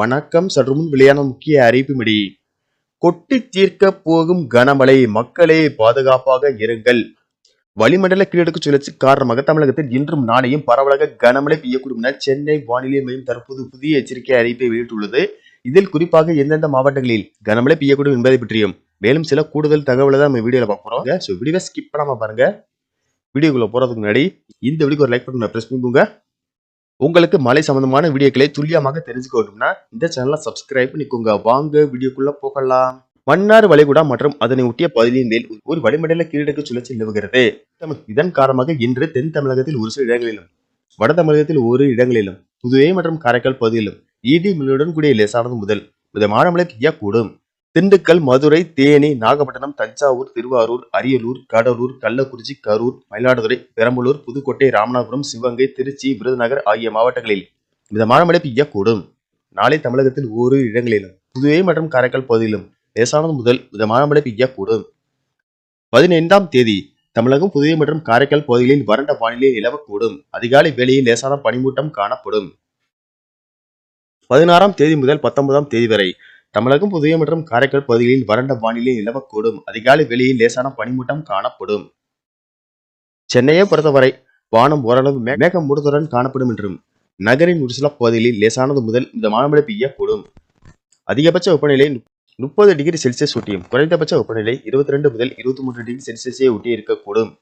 வணக்கம். சற்று முன் வெளியான முக்கிய அறிவிப்புமிடி. கொட்டி தீர்க்க போகும் கனமழை மக்களே பாதுகாப்பாக இருங்கள். வளிமண்டல கீழடுக்கு சுழற்சி காரணமாக தமிழகத்தில் இன்றும் நாளையும் பரவலாக கனமழை பெய்யக்கூடும் என சென்னை வானிலை மையம் தற்போது புதிய எச்சரிக்கை அறிவிப்பை வெளியிட்டுள்ளது. இதில் குறிப்பாக எந்தெந்த மாவட்டங்களில் கனமழை பெய்யக்கூடும் என்பதை பற்றியும் மேலும் சில கூடுதல் தகவலை தான் நம்ம வீடியோவில் பார்க்க போறோம். ஸோ வீடியோவை ஸ்கிப் பண்ணாமல் பாருங்க. வீடியோக்குள்ளே போறதுக்கு முன்னாடி இந்த வீடியோக்கு ஒரு லைக் பண்ணுங்க ப்ரெஸ் பண்ணிக்கோங்க. உங்களுக்கு மலை சம்பந்தமான வீடியோக்களை துல்லியமாக தெரிஞ்சுக்கணும்னா இந்த சேனலை சப்ஸ்கிரைப் பண்ணிக்கோங்க. வாங்க வீடியோக்குள்ள போகலாம். மன்னார் வளைகுடா மற்றும் அதனை ஒட்டிய பகுதியின் மேல் ஒரு வளிமண்டல கீழடுக்கு சுழற்சி நிலவுகிறது. இதன் காரணமாக இன்று தென் தமிழகத்தில் ஒரு சில இடங்களிலும் வட தமிழகத்தில் ஒரு இடங்களிலும் புதுவை மற்றும் காரைக்கால் பகுதியிலும் இடி மில்லுடன் கூடிய லேசானது முதல் மிதமான மழை பெய்யக்கூடும். திண்டுக்கல் மதுரை தேனி நாகப்பட்டினம் தஞ்சாவூர் திருவாரூர் அரியலூர் கடலூர் கள்ளக்குறிச்சி கரூர் மயிலாடுதுறை பெரம்பலூர் புதுக்கோட்டை ராமநாதபுரம் சிவகங்கை திருச்சி விருதுநகர் ஆகிய மாவட்டங்களில் மிதமான மழை பெய்யக்கூடும். நாளை தமிழகத்தில் ஓரிரு இடங்களிலும் புதுவை மற்றும் காரைக்கால் பகுதியிலும் லேசானது முதல் மிதமான மழை பெய்யக்கூடும். பதினைந்தாம் தேதி தமிழகம் புதுவை மற்றும் காரைக்கால் பகுதிகளில் வறண்ட வானிலை நிலவக்கூடும். அதிகாலை வேளையில் லேசான பனிமூட்டம் காணப்படும். பதினாறாம் தேதி முதல் பத்தொன்பதாம் தேதி வரை தமிழகம் புதிய மற்றும் காரைக்கால் பகுதிகளில் வறண்ட வானிலை நிலவக்கூடும். அதிகாலை வெளியில் லேசான பனிமூட்டம் காணப்படும். சென்னையை பொறுத்தவரை வானம் ஓரளவு மேகம் மேக மூடத்துடன் காணப்படும் என்றும் நகரின் ஒரு சில பகுதிகளில் லேசானது முதல் இந்த மானமழை பெய்யக்கூடும். அதிகபட்ச வெப்பநிலை முப்பது டிகிரி செல்சியஸ் ஒட்டியும் குறைந்தபட்ச வெப்பநிலை இருபத்தி ரெண்டு முதல் இருபத்தி மூன்று டிகிரி செல்சியஸை ஒட்டி இருக்கக்கூடும்.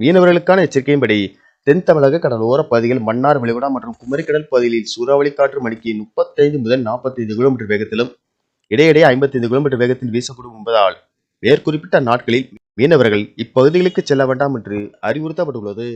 மீனவர்களுக்கான எச்சரிக்கையின்படி தென் தமிழக கடலோர பகுதிகள் மன்னார் விளைகுடா மற்றும் குமரிக்கடல் பகுதிகளில் சூறாவளி காற்று மணிக்கு முப்பத்தைந்து முதல் நாற்பத்தைந்து கிலோமீட்டர் வேகத்திலும் இடையிடையே ஐம்பத்தைந்து கிலோமீட்டர் வேகத்தில் வீசக்கூடும் என்பதால் மேற்குறிப்பிட்ட நாட்களில் மீனவர்கள் இப்பகுதிகளுக்கு செல்ல வேண்டாம் என்று அறிவுறுத்தப்பட்டுள்ளது.